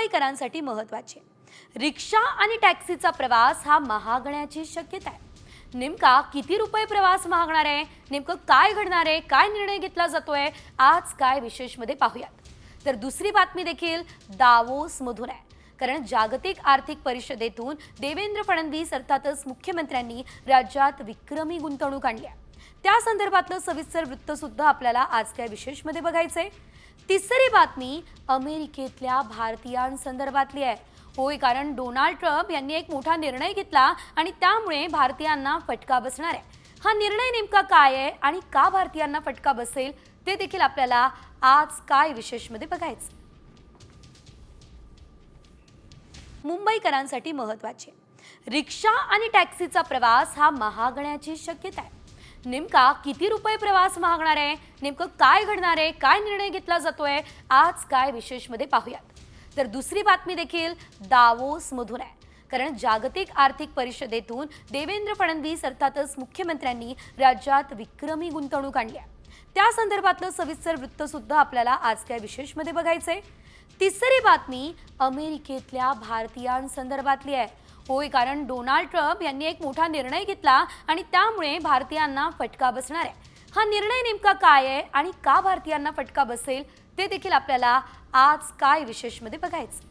मुंबईकरांसाठी महत्त्वाचे रिक्षा आणि टॅक्सीचा प्रवास हा महागण्याची शक्यता आहे. नेमका किती रुपये प्रवास महागणार आहे? नेमकं काय घडणार आहे? काय निर्णय घेतला जातोय? आज काय विशेषमध्ये पाहूयात. तर दुसरी बातमी देखील दावोसमधून आहे. कारण जागतिक आर्थिक परिषदेतून देवेंद्र फडणवीस अर्थातच मुख्यमंत्र्यांनी राज्यात विक्रमी गुंतवणूक आणली आहे. त्या संदर्भातलं सविस्तर वृत्त सुद्धा आपल्याला आज काय विशेषमध्ये बघायचंय. तिसरी बातमी अमेरिकेतल्या भारतीयांसंदर्भातली आहे. होय कारण डोनाल्ड ट्रम्प यांनी एक मोठा निर्णय घेतला आणि त्यामुळे भारतीयांना फटका बसणार आहे. हा निर्णय नेमका काय आहे आणि का भारतीयांना फटका बसेल ते देखील आपल्याला आज काय विशेषमध्ये बघायचं मुंबईकरांसाठी महत्त्वाचे रिक्षा आणि टॅक्सीचा प्रवास हा महागण्याची शक्यता आहे. नेमका किती रुपये प्रवास महागणार आहे? नेमकं काय घडणार आहे? काय निर्णय घेतला जातोय? आज काय विशेषमध्ये पाहूयात. तर दुसरी बातमी देखील दावोसमधून आहे. कारण जागतिक आर्थिक परिषदेतून देवेंद्र फडणवीस अर्थातच मुख्यमंत्र्यांनी राज्यात विक्रमी गुंतवणूक आणली आहे. त्या संदर्भातलं सविस्तर वृत्त सुद्धा आपल्याला आज काय विशेषमध्ये बघायचंय. तिसरी बातमी अमेरिकेतल्या भारतीयांसंदर्भातली आहे. होय कारण डोनाल्ड ट्रम्प यांनी एक मोठा निर्णय घेतला आणि त्यामुळे भारतीयांना फटका बसणार आहे. हा निर्णय नेमका काय आहे आणि का भारतीयांना फटका बसेल ते देखील आपल्याला आज काय विशेषमध्ये बघायचं?